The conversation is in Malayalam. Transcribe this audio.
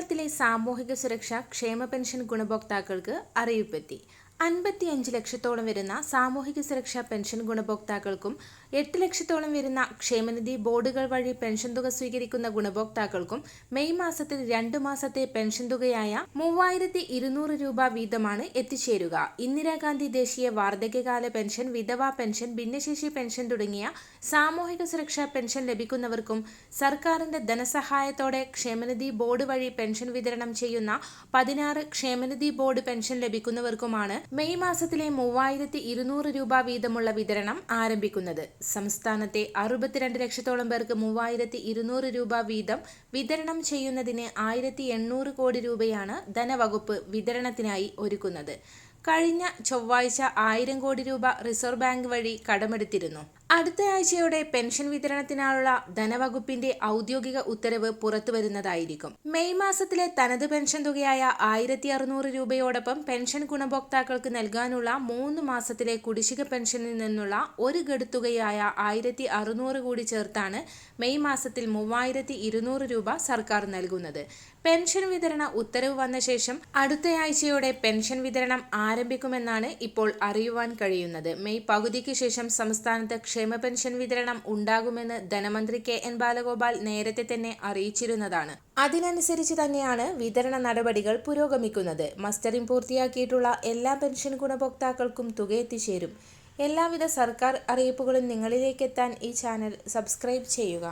കേരളത്തിലെ സാമൂഹിക സുരക്ഷ ക്ഷേമ പെൻഷൻ ഗുണഭോക്താക്കൾക്ക് അറിയിപ്പെത്തി. അൻപത്തിയഞ്ച് ലക്ഷത്തോളം വരുന്ന സാമൂഹിക സുരക്ഷാ പെൻഷൻ ഗുണഭോക്താക്കൾക്കും എട്ട് ലക്ഷത്തോളം വരുന്ന ക്ഷേമനിധി ബോർഡുകൾ വഴി പെൻഷൻ തുക സ്വീകരിക്കുന്ന ഗുണഭോക്താക്കൾക്കും മെയ് മാസത്തിൽ രണ്ടു മാസത്തെ പെൻഷൻ തുകയായ മൂവായിരത്തി ഇരുന്നൂറ് രൂപ വീതമാണ് എത്തിച്ചേരുക. ഇന്ദിരാഗാന്ധി ദേശീയ വാർദ്ധക്യകാല പെൻഷൻ വിധവാ പെൻഷൻ ഭിന്നശേഷി പെൻഷൻ തുടങ്ങിയ സാമൂഹിക സുരക്ഷാ പെൻഷൻ ലഭിക്കുന്നവർക്കും സർക്കാരിന്റെ ധനസഹായത്തോടെ ക്ഷേമനിധി ബോർഡ് വഴി പെൻഷൻ വിതരണം ചെയ്യുന്ന പതിനാറ് ക്ഷേമനിധി ബോർഡ് പെൻഷൻ ലഭിക്കുന്നവർക്കുമാണ് മെയ് മാസത്തിലെ മൂവായിരത്തി ഇരുന്നൂറ് രൂപ വീതമുള്ള വിതരണം ആരംഭിക്കുന്നത്. സംസ്ഥാനത്തെ അറുപത്തിരണ്ട് ലക്ഷത്തോളം പേർക്ക് മൂവായിരത്തി ഇരുന്നൂറ് രൂപ വീതം വിതരണം ചെയ്യുന്നതിന് ആയിരത്തി എണ്ണൂറ് കോടി രൂപയാണ് ധനവകുപ്പ് വിതരണത്തിനായി ഒരുക്കുന്നത്. കഴിഞ്ഞ ചൊവ്വാഴ്ച ആയിരം കോടി രൂപ റിസർവ് ബാങ്ക് വഴി കടമെടുത്തിരുന്നു. അടുത്ത ആഴ്ചയോടെ പെൻഷൻ വിതരണത്തിനായുള്ള ധനവകുപ്പിന്റെ ഔദ്യോഗിക ഉത്തരവ് പുറത്തുവരുന്നതായിരിക്കും. മെയ് മാസത്തിലെ തനത് പെൻഷൻ തുകയായ ആയിരത്തി അറുന്നൂറ് രൂപയോടൊപ്പം പെൻഷൻ ഗുണഭോക്താക്കൾക്ക് നൽകാനുള്ള മൂന്ന് മാസത്തിലെ കുടിശ്ശിക പെൻഷനിൽ നിന്നുള്ള ഒരു ഗഡുത്തുകയായ ആയിരത്തി അറുന്നൂറ് കൂടി ചേർത്താണ് മെയ് മാസത്തിൽ മൂവായിരത്തി ഇരുന്നൂറ് രൂപ സർക്കാർ നൽകുന്നത്. പെൻഷൻ വിതരണ ഉത്തരവ് വന്ന ശേഷം അടുത്തയാഴ്ചയോടെ പെൻഷൻ വിതരണം ആരംഭിക്കുമെന്നാണ് ഇപ്പോൾ അറിയുവാൻ കഴിയുന്നത്. മെയ് പകുതിക്ക് ശേഷം സംസ്ഥാനത്ത് ക്ഷേമ പെൻഷൻ വിതരണം ഉണ്ടാകുമെന്ന് ധനമന്ത്രി കെ എൻ ബാലഗോപാൽ നേരത്തെ തന്നെ അറിയിച്ചിരുന്നതാണ്. അതിനനുസരിച്ച് തന്നെയാണ് വിതരണ നടപടികൾ പുരോഗമിക്കുന്നത്. മസ്റ്ററിംഗ് പൂർത്തിയാക്കിയിട്ടുള്ള എല്ലാ പെൻഷൻ ഗുണഭോക്താക്കൾക്കും തുക എത്തിച്ചേരും. എല്ലാവിധ സർക്കാർ അറിയിപ്പുകളും നിങ്ങളിലേക്കെത്താൻ ഈ ചാനൽ സബ്സ്ക്രൈബ് ചെയ്യുക.